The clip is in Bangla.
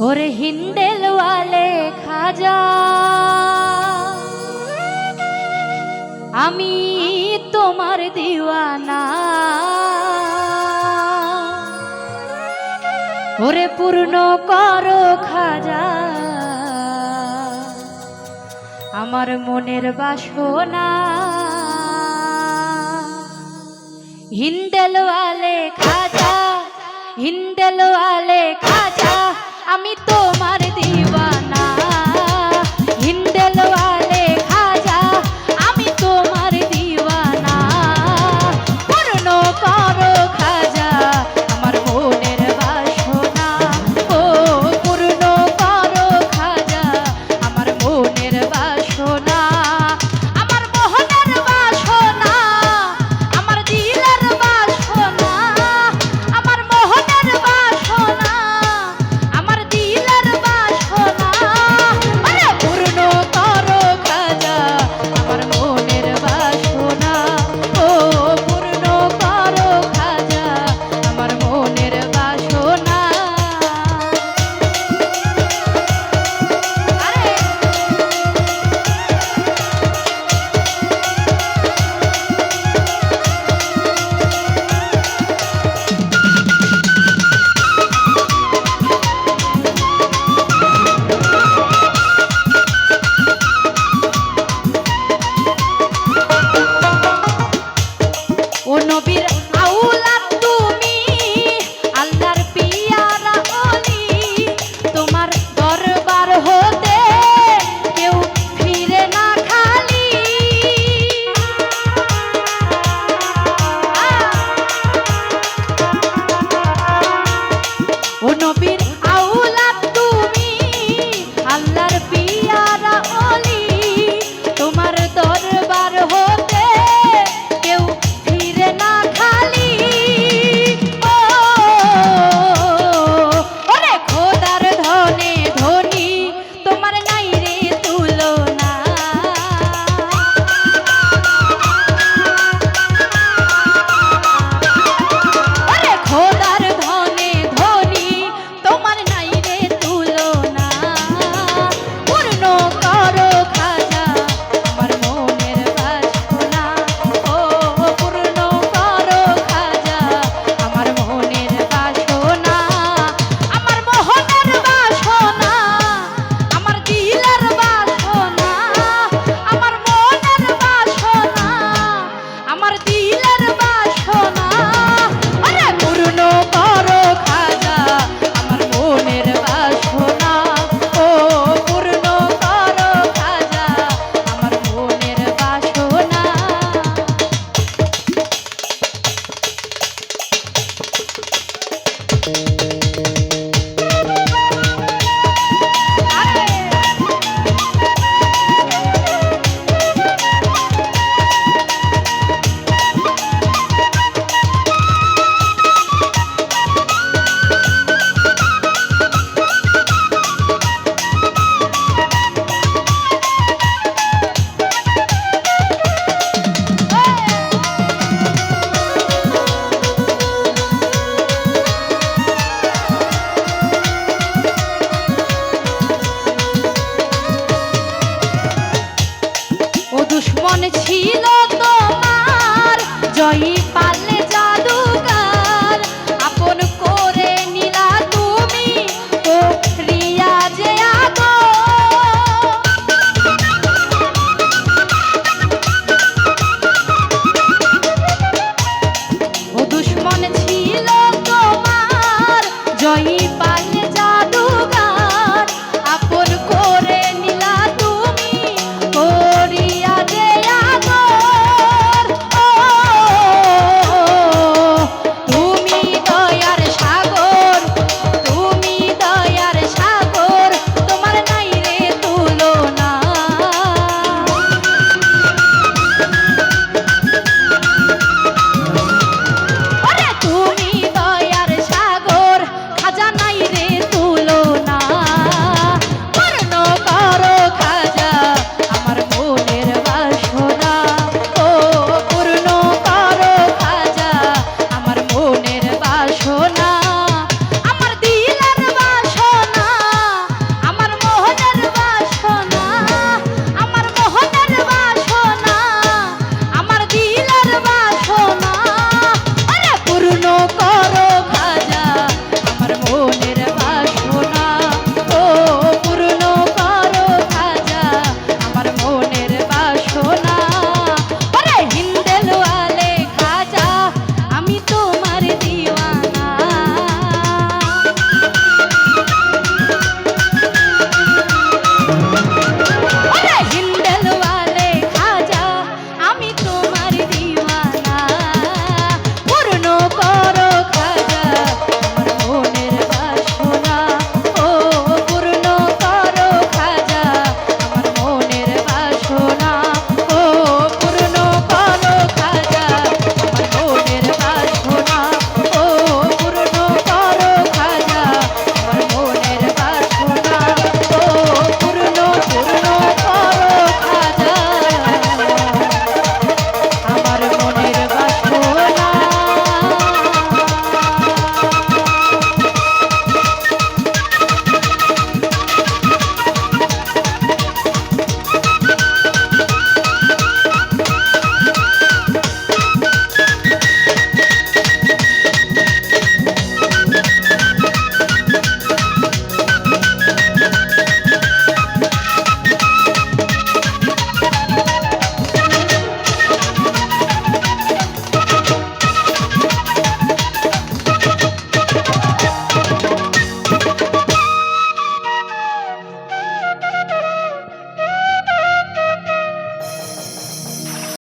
ওরে হিন্দেল ওয়ালে খাজা। আমি তোমার দিওয়ানা। ওরে পূর্ণ করো খাজা। আমার মনের বাসনা। হিন্দেল ওয়ালে খাজা, হিন্দেল ওয়ালে খাজা। আমি তোমার দিবা